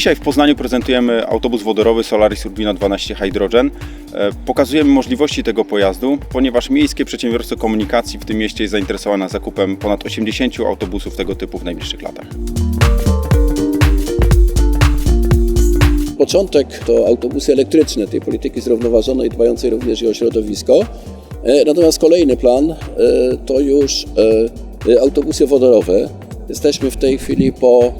Dzisiaj w Poznaniu prezentujemy autobus wodorowy Solaris Urbino 12 Hydrogen. E, Pokazujemy możliwości tego pojazdu, ponieważ miejskie przedsiębiorstwo komunikacji w tym mieście jest zainteresowane zakupem ponad 80 autobusów tego typu w najbliższych latach. Początek to autobusy elektryczne tej polityki zrównoważonej, dbającej również i o środowisko. E, Natomiast kolejny plan e, to już autobusy wodorowe. Jesteśmy w tej chwili po,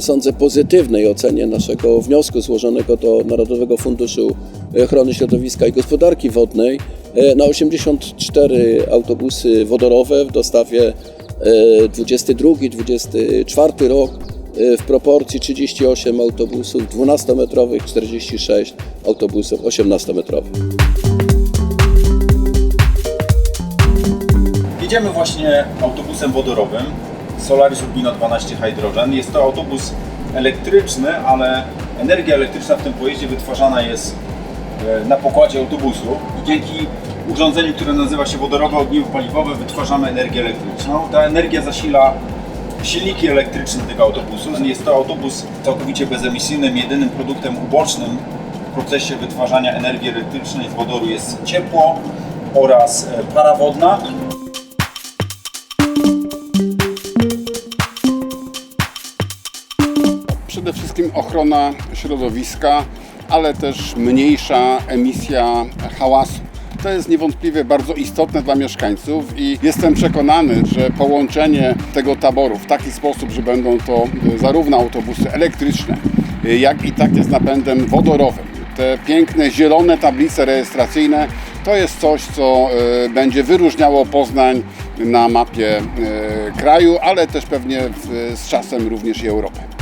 sądzę, pozytywnej ocenie naszego wniosku złożonego do Narodowego Funduszu Ochrony Środowiska i Gospodarki Wodnej e, na 84 autobusy wodorowe w dostawie e, 22-24 rok e, w proporcji 38 autobusów 12-metrowych, 46 autobusów 18-metrowych. Jedziemy właśnie autobusem wodorowym Solaris Urbino 12 Hydrogen. Jest to autobus elektryczny, ale energia elektryczna w tym pojeździe wytwarzana jest e, na pokładzie autobusu. I dzięki urządzeniu, które nazywa się wodorowe ogniwo paliwowe, wytwarzamy energię elektryczną. Ta energia zasila silniki elektryczne tego autobusu. Jest to autobus całkowicie bezemisyjnym. Jedynym produktem ubocznym w procesie wytwarzania energii elektrycznej z wodoru jest ciepło oraz e, para wodna. Ochrona środowiska, ale też mniejsza emisja hałasu. To jest niewątpliwie bardzo istotne dla mieszkańców i jestem przekonany, że połączenie tego taboru w taki sposób, że będą to zarówno autobusy elektryczne, jak i takie z napędem wodorowym. Te piękne zielone tablice rejestracyjne to jest coś, co e, będzie wyróżniało Poznań na mapie e, kraju, ale też pewnie z czasem również i Europy.